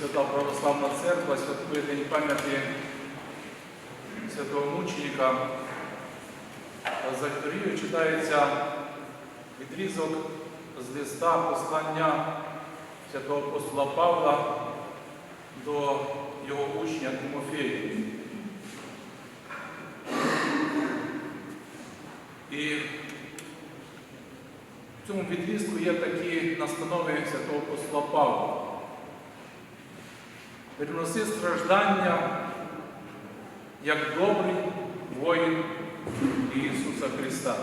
Свята Православна Церква святкує День пам'яті святого мученика. За літургією читається відрізок з листа послання святого апостола Павла до його учня Тимофея. І в цьому відрізку є такі настанови святого апостола Павла. Переноси страждання як добрий воїн Ісуса Христа.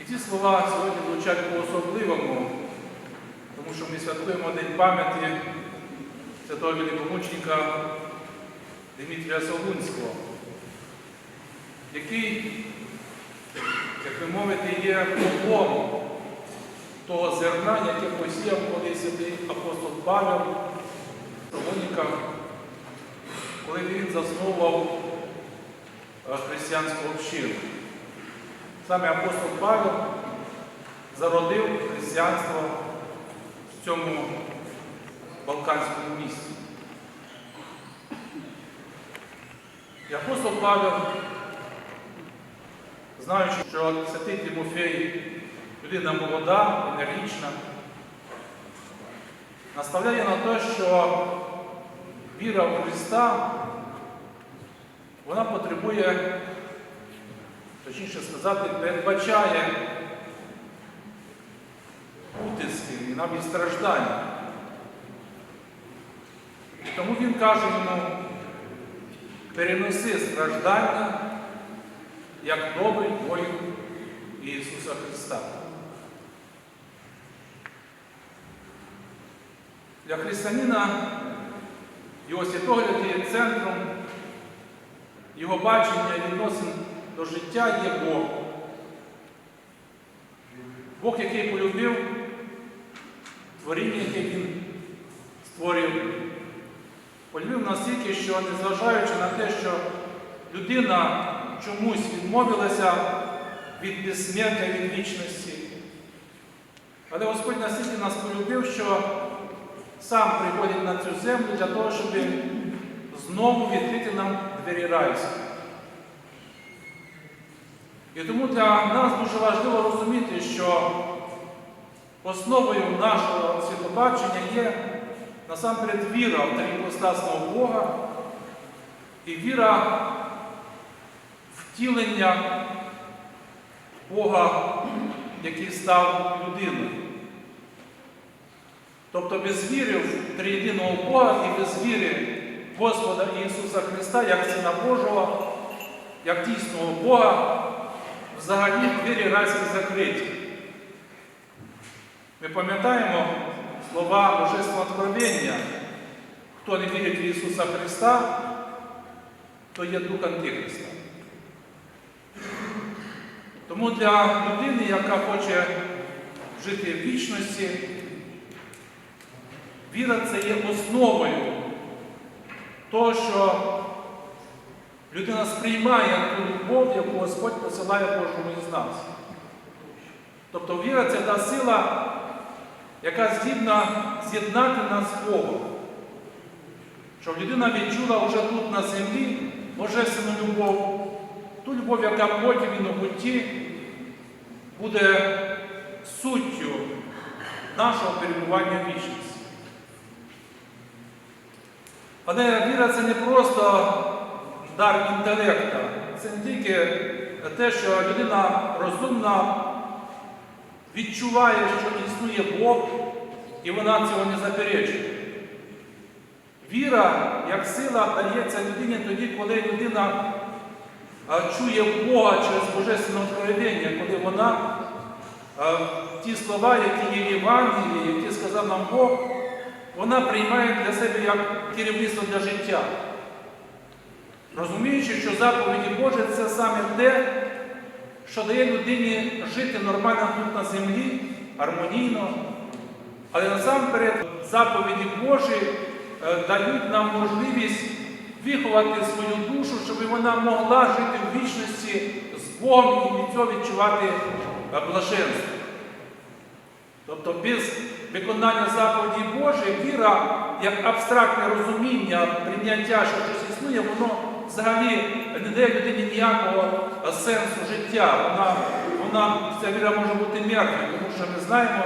І ці слова сьогодні звучать по-особливому, тому що ми святкуємо День пам'яті святого великомученика Дмитрія Солунського, який, як ви мовите, є плодом того зерна, яке посіяв колись святий апостол Павел Солоніка, коли він засновував е, християнську общину. Саме апостол Павел зародив християнство в цьому Балканському місті. І апостол Павел, знаючи, що святий Тимофей людина молода, енергічна, наставляє на те, що віра в Христа, вона потребує, точніше сказати, передбачає утиски і навіть страждання. Тому він каже йому, переноси страждання як добрий воїн Ісуса Христа. Для християнина його святогляд є центром, його бачення і відносин до життя є Бог. Бог, який полюбив творіння, яке Він створив, полюбив настільки, що незважаючи на те, що людина чомусь відмовилася від безсмертя, від вічності. Але Господь настільки нас полюбив, що сам приходить на цю землю для того, щоб знову відкрити нам двері райські. І тому для нас дуже важливо розуміти, що основою нашого світобачення є насамперед віра в трипостасного Бога і віра втілення Бога, який став людиною. Тобто без віри в триєдиного Бога і без віри Господа Ісуса Христа, як Сина Божого, як дійсного Бога, взагалі двері райські закриті. Ми пам'ятаємо слова Божественного Откровення, хто не вірить в Ісуса Христа, то є Дух Антихриста. Тому для людини, яка хоче жити в вічності, віра це є основою того, що людина сприймає ту любов, яку Господь посилає кожному із нас. Тобто віра це та сила, яка здібна з'єднати нас з Богом. Щоб людина відчула вже тут на землі Божественну любов, ту любов, яка потім і на путі буде суттю нашого перебування вічності. Але віра це не просто дар інтелекта, це не тільки те, що людина розумна відчуває, що існує Бог, і вона цього не заперечує. Віра як сила дається людині тоді, коли людина чує Бога через Божественне откровення, коли вона ті слова, які є в Євангелії, які сказав нам Бог, вона приймає для себе як керівництво для життя. Розуміючи, що заповіді Божі це саме те, що дає людині жити нормально тут на землі, гармонійно. Але насамперед заповіді Божі е, дають нам можливість виховати свою душу, щоб вона могла жити в вічності з Богом і від цього відчувати блаженство. Тобто без виконання заповіді Божої, віра як абстрактне розуміння, прийняття, що щось існує, воно взагалі не дає людині ніякого е, сенсу життя. Вона, вона, ця віра може бути мертвою, тому що ми знаємо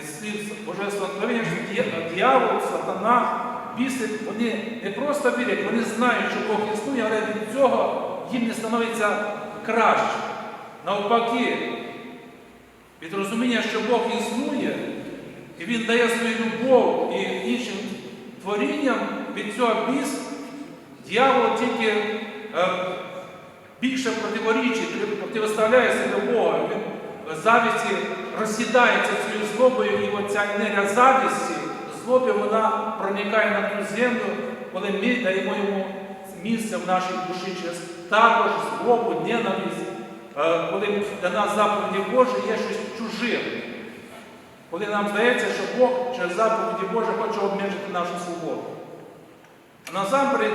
із слів Божественного Откровення, що дьявол, сатана, біси, вони не просто вірять, вони знають, що Бог існує, але від цього їм не становиться краще. Навпаки, від розуміння, що Бог існує, і Він дає свою любов і іншим творінням, від цього біс, дьявол тільки е, більше противорічить, протиставляє себе Бога. Він завісті розсідається цією злобою, і оця енергія завісті, злоби, вона проникає на ту землю, коли ми даємо йому місце в нашій душі через також злобу, ненависть, коли для нас заповіді Божі є щось чужим. Коли нам здається, що Бог через заповіді Божі хоче обмежити нашу свободу. А насамперед,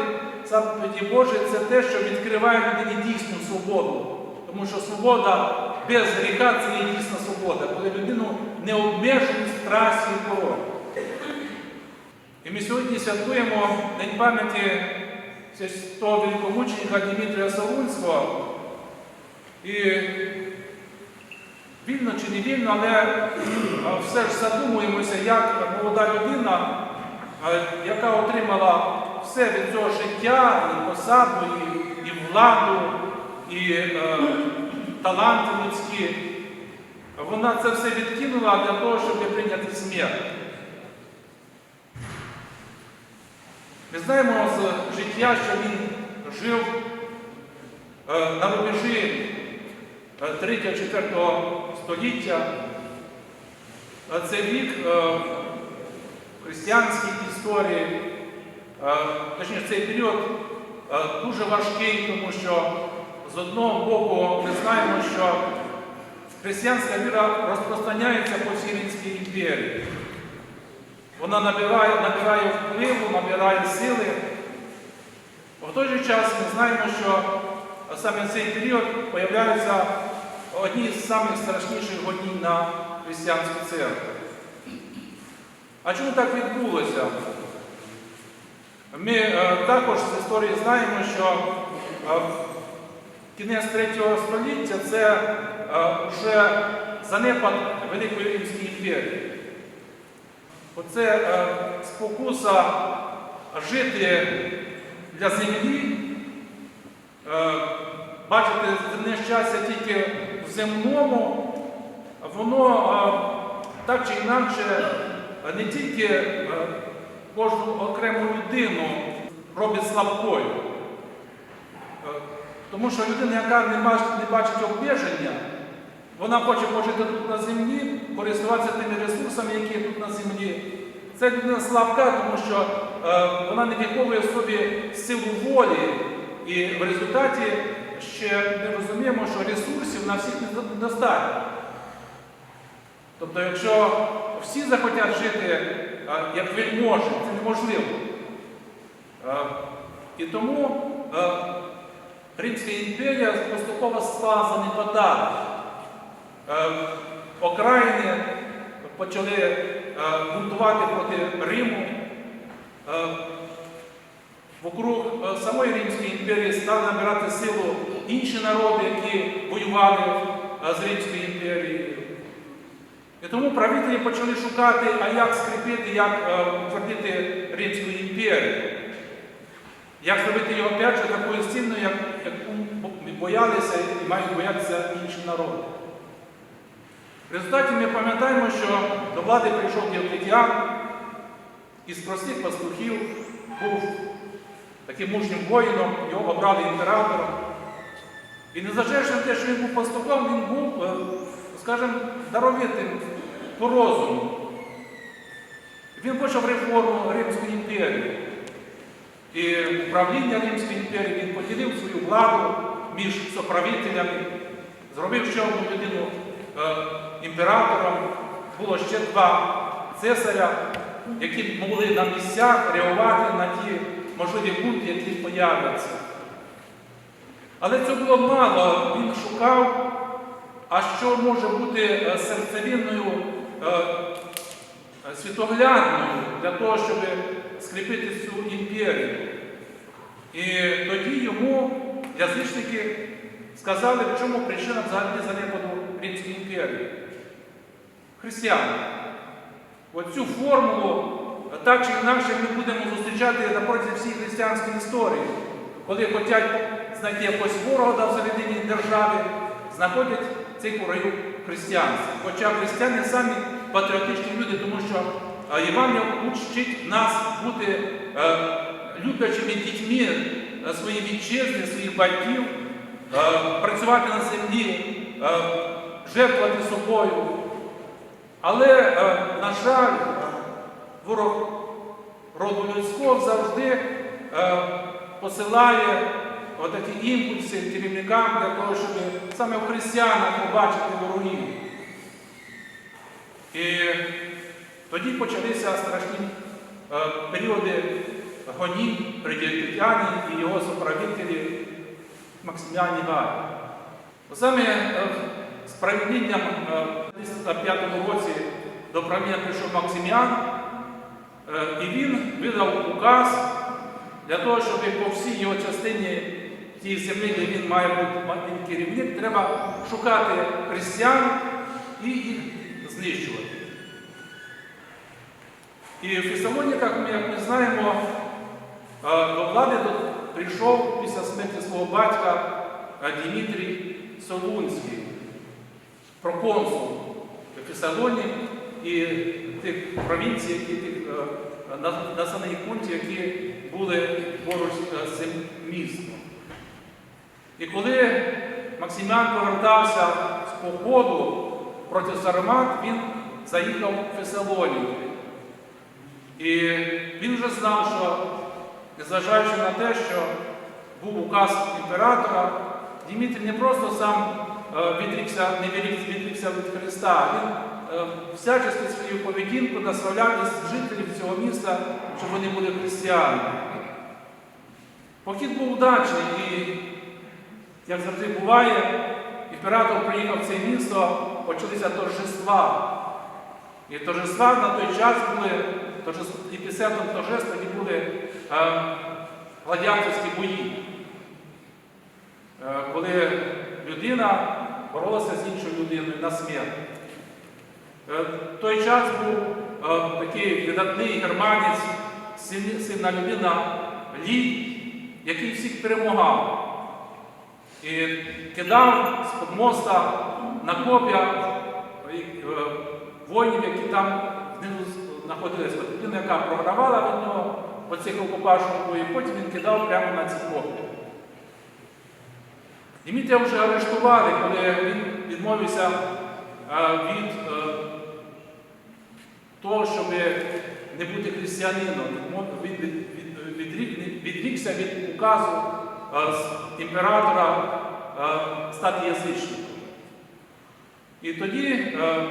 заповіді Божі це те, що відкриває людині дійсну свободу. Тому що свобода без гріха це є дійсна свобода, коли людину не обмежують страсті і порог. І ми сьогодні святкуємо День пам'яті святого великомученика Дмитрія Солунського. І вільно чи не вільно, але все ж задумуємося, як молода людина, яка отримала все від цього життя, і посаду, і, і владу, і е, таланти людські, вона це все відкинула для того, щоб прийняти смерть. Ми знаємо з життя, що він жив е, на рубежі 3-4 століття. Е, Це вік е, християнській історії, е, точніше, цей період е, дуже важкий, тому що з одного боку ми знаємо, що християнська віра розпространяється по всій Римській імперії. Вона набирає, набирає впливу, набирає сили. В той же час ми знаємо, що саме в цей період появляються одні з самих страшніших годів на християнську церкву. А чому так відбулося? Ми е, також з історії знаємо, що е, кінець 3 століття це е, вже занепад Великої Римської імперії. Оце спокуса жити для землі, бачити земне щастя тільки земному, воно так чи інакше не тільки кожну окрему людину робить слабкою. Тому що людина, яка не бачить, не бачить обмеження, вона хоче пожити тут на землі, користуватися тими ресурсами, які тут на землі. Це людина слабка, тому що вона не виховує в собі силу волі. І в результаті ще не розуміємо, що ресурсів на всіх недостатньо. Тобто, якщо всі захотять жити е, як вельможі, це неможливо. Е, І тому е, Римська імперія поступово стала занепадати. Окраїни почали бунтувати проти Риму. Вокруг самої Римської імперії стали набирати силу інші народи, які воювали е, з Римською імперією. І тому правителі почали шукати, а як скріпити, як е, утвердити Римську імперію. Як зробити його опять такою як, яку боялися і мають боятися інші народи. В результаті ми пам'ятаємо, що до влади прийшов Діоклетіан, із простих пастухів був таким мужнім воїном, його обрали імператором. І незважаючи на те, що був пастухом, він був, е, скажімо, даровитим по розуму. Він почав реформу Римської імперії. І управління Римської імперії він поділив свою владу між соправителями, зробив ще одну людину е, імператором, було ще два цесаря, які могли на місцях реагувати на ті можливі пункти, які появляться. Але цього було мало. Він шукав, а що може бути е, серцевинною е, світоглядною для того, щоб скріпити цю імперію. І тоді йому язичники сказали, в чому причина взагалі занепаду Римської імперії. Християни. Оцю формулу так чи інакше ми будемо зустрічати на протязі всієї християнської історії, коли хочуть знайти якогось ворога всередині держави, знаходять цих ворогів християнства. Хоча християни самі патріотичні люди, тому що е, Євангелія учить нас бути е, люблячими дітьми е, своєї вітчизни, своїх батьків, працювати на землі, жертвувати собою. Але, на жаль, ворог роду людського завжди е, отакі імпульси керівникам для того, щоб саме в християнах побачити ворогів. І тоді почалися страшні е, періоди гонінь при Діоклетіані і його суправителі Максиміані Гаї. Саме е, з правлінням е, в 5 році до правління прийшов Максиміан, е, і він видав указ для того, щоб по всій його частині тієї землі, де він має бути він керівник, треба шукати християн і їх знищувати. І в Фесалоніках, як ми знаємо, е, до влади тут прийшов після смерті свого батька е, Дмитрій Солунський, проконсул Фесалонік і тих провінцій, які тих е, населених пунктів, які були поруч з цим містом. І коли Максимян повертався з походу проти Сармат, він заїхав в Фесалоніки. І він вже знав, що, незважаючи на те, що був указ імператора, Дмитрій не просто сам е, відрікся, не відрікся від Христа, він е, всячески свою поведінку наставляв із жителів цього міста, щоб вони були християнами. Похід був удачний і, як завжди буває, імператор приїхав в це місто, почалися торжества. І торжества на той час були, епіцентром торжеств тоді були е, гладіаторські бої. Е, коли людина боролася з іншою людиною на смерть. Е, той час був е, такий видатний германець, сильна, людина Лі, який всіх перемагав. І кидав з-під моста на коп'я е, воїнів, які там знизу знаходилися. Людина, яка програвала від нього по цих окупашних бою, потім він кидав прямо на ці коп'я. Дмитрія вже арештували, коли він відмовився е, від е, того, щоб не бути християнином, відрікся від указу з імператора е, стати язичником. І тоді е,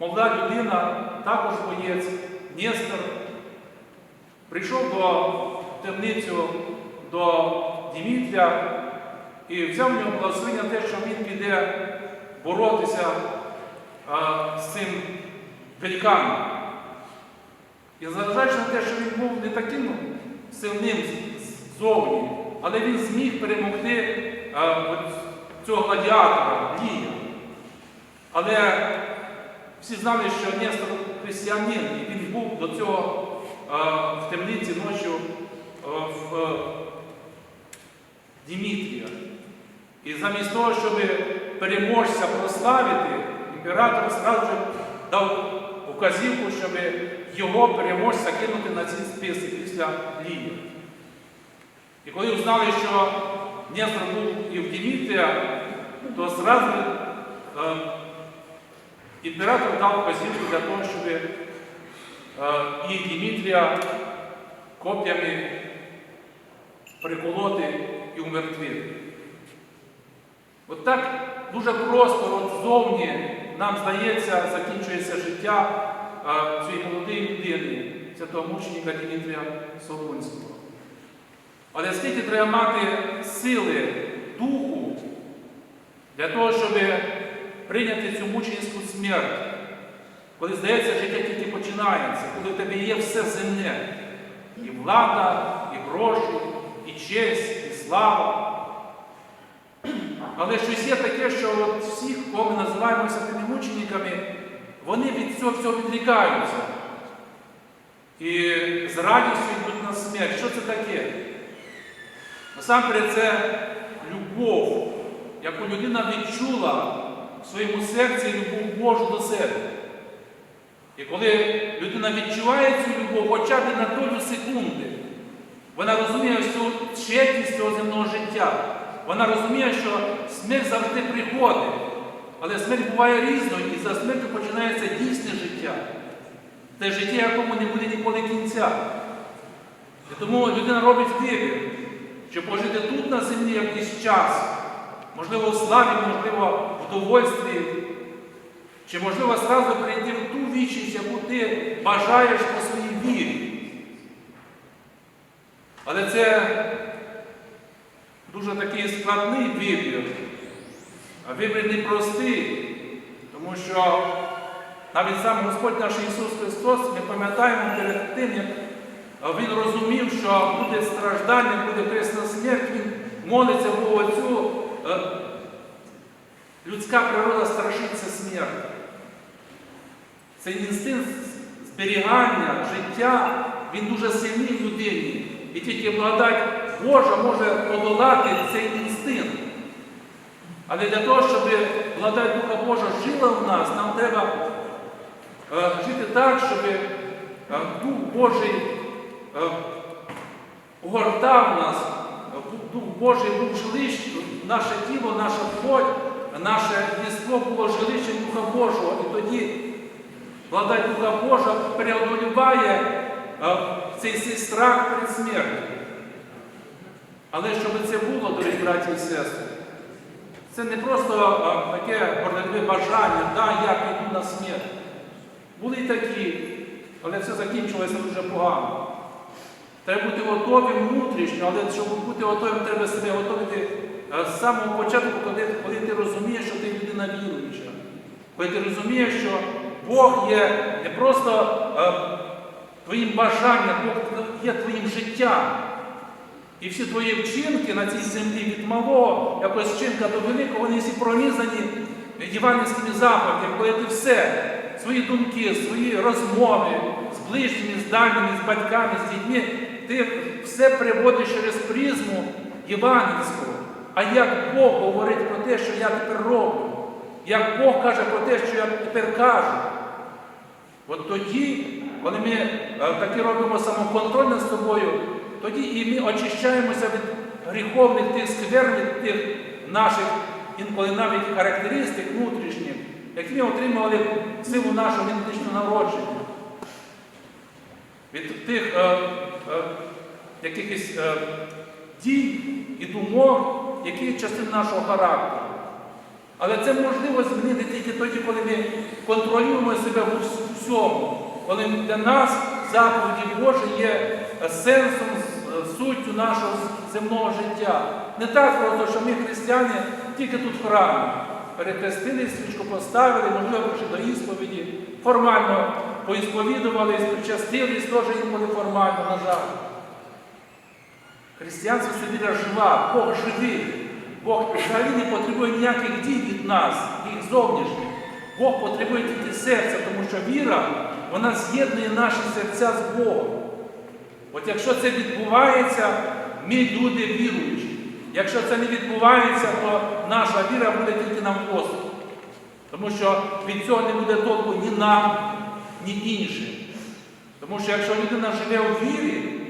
молода людина, також боєць, Нестор, прийшов до темницю до Дімітрія і взяв в нього благословення те, що він піде боротися з цим великаном. І зважаючи на те, що він був не таким сильним з- ззовні, але він зміг перемогти а, цього гладіатора, Лія. Але всі знали, що Нестор християнин, і він був до цього а, в темниці ночі а, в а, Дімітрія. І замість того, щоб переможця прославити, імператор зразу же дав указівку, щоб його переможця кинути на ці списи після Лії. І коли узнали, що Нестор був і в Дімітрія, то зразу е, імператор дав указівку для того, щоб е, і Дімітрія коп'ями приколоти і умертвити. От так дуже просто от ззовні нам здається, закінчується життя а, цієї молодої людини, святого мученика Дмитрія Солунського. Але скільки треба мати сили духу для того, щоб прийняти цю мученську смерть, коли здається, життя тільки починається, коли в тебе є все земне, і влада, і гроші, і честь, і слава. Але щось є таке, що от всіх, кого ми називаємо святими мучениками, вони від цього всього відрікаються. І з радістю йдуть на смерть. Що це таке? Насамперед, це любов, яку людина відчула в своєму серці любов Божу до себе. І коли людина відчуває цю любов хоча б на долю секунди, вона розуміє всю чесність цього земного життя. Вона розуміє, що смерть завжди приходить. Але смерть буває різною, і за смертю починається дійсне життя. Те життя, якому не буде ніколи кінця. І тому людина робить вибір, щоб пожити тут на землі якийсь час, можливо, в славі, можливо, в довольстві, чи можливо зразу прийти в ту вічність, яку ти бажаєш по своїй вірі. Але це дуже такий складний вибір, а вибір непростий, тому що навіть сам Господь наш Ісус Христос, ми пам'ятаємо перед тим, як Він розумів, що буде страждання, буде кресна смерть, Він молиться Богу Отцю. е, Людська природа страшиться смерті. Цей інстинкт зберігання, життя, він дуже сильний в людині. І тільки благодать Божа може подолати цей інстинкт. Але для того, щоб благодать Духа Божа жила в нас, нам треба е, жити так, щоб е, Дух Божий огортав нас, е, Дух Божий був жилищем, наше тіло, наша плоть, наше єство було жилищем Духа Божого. І тоді благодать Духа Божа переодолюває е, цей, цей страх перед смертю. Але щоб це було, дорогі браті і сестри, це не просто е, таке гордове бажання, да, я піду на смерть. Були і такі, але все закінчилося дуже погано. Треба бути готовим внутрішньо, але щоб бути готовим, треба себе готувати е, з самого початку, коли, коли ти розумієш, що ти людина віруюча. Коли ти розумієш, що Бог є не просто е, твоїм бажанням, Бог є твоїм життям. І всі твої вчинки на цій землі від малого, якось вчинка до великого, вони всі пронизані євангельськими заповідями, коли ти все, свої думки, свої розмови з ближніми, з дальніми, з батьками, з дітьми, ти все приводиш через призму євангельського. А як Бог говорить про те, що я тепер роблю, як Бог каже про те, що я тепер кажу. От тоді, коли ми е, таки робимо самоконтроль над собою, тоді і ми очищаємося від гріховних тих скверних тих наших, інколи навіть характеристик внутрішніх, які ми отримували силу нашого внутрішнього народження. Від тих е, е, якихось е, дій і думок, які є частини нашого характеру. Але це можливо змінити тільки тоді, коли ми контролюємо себе в всьому, коли для нас заповіді Божі є сенсом, суттю нашого земного життя. Не так просто, що ми, християни, тільки тут в храмі. Перехрестили, свічку поставили, можливо, прийшли до ісповіді, формально поісповідувались, причастились, теж інколи формально, на жаль. Християнство це жива, Бог живий. Бог взагалі не потребує ніяких дій від нас, їх зовнішніх. Бог потребує тільки серця, тому що віра, вона з'єднує наші серця з Богом. От якщо це відбувається, ми люди віруючі. Якщо це не відбувається, то наша віра буде тільки нам послуг. Тому що від цього не буде толку ні нам, ні іншим. Тому що якщо людина живе у вірі,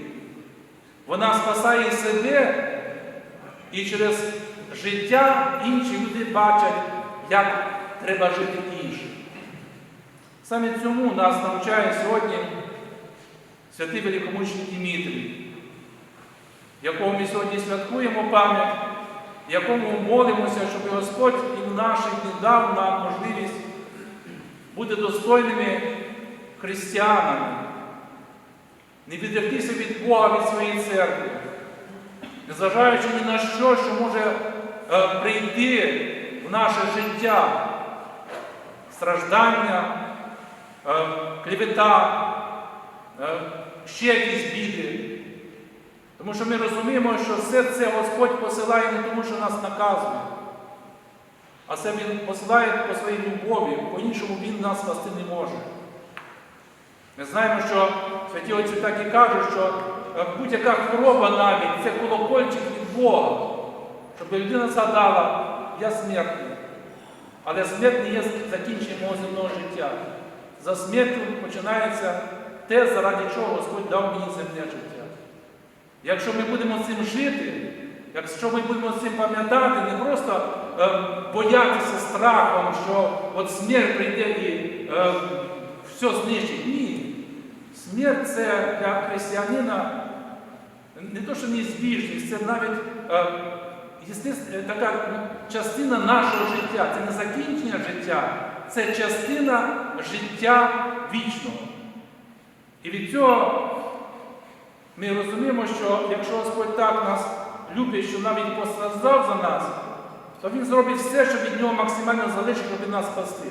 вона спасає себе і через життя інші люди бачать, як треба жити іншим. Саме цьому нас навчає сьогодні святий великомученик Дмитрій, якого ми сьогодні святкуємо пам'ять, якому молимося, щоб Господь і наших не дав нам можливість бути достойними християнами, не відректися від Бога, від своєї церкви, незважаючи ні на що, що може е, прийти в наше життя, страждання, е, клівета, е, ще якісь біди. Тому що ми розуміємо, що все це Господь посилає не тому, що нас наказує, а це Він посилає по своїй любові, по-іншому Він нас спасти не може. Ми знаємо, що святі отці так і кажуть, що е, будь-яка хвороба навіть це колокольчик від Бога, щоб людина згадала, я смертний. Але смерть не є закінченням мого земного життя. За смертю починається те, заради чого Господь дав мені земне життя. Якщо ми будемо цим жити, якщо ми будемо цим пам'ятати, не просто е, боятися страхом, що от смерть прийде і е, все знищить. Ні. Смерть це для християнина не то, що неізбіжність, це навіть е, е, така частина нашого життя. Це не закінчення життя, це частина життя вічного. І від цього ми розуміємо, що якщо Господь так нас любить, що навіть постраждав за нас, то Він зробить все, що від нього максимально залежить, щоб нас спасти.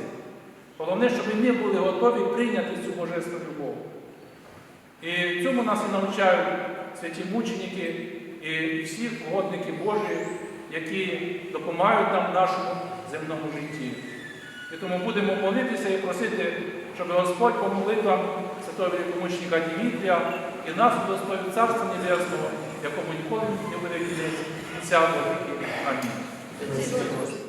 Головне, щоб ми були готові прийняти цю божественну любов. І цьому нас і навчають святі мученики і всі угодники Божі, які допомагають нам в нашому земному житті. І тому будемо молитися і просити, щоб Господь по молитвам святого великомученика Дімітрія і нас удостоїв Царства Небесного, якому ніколи не буде кінець. Ця Амінь. Спасибо.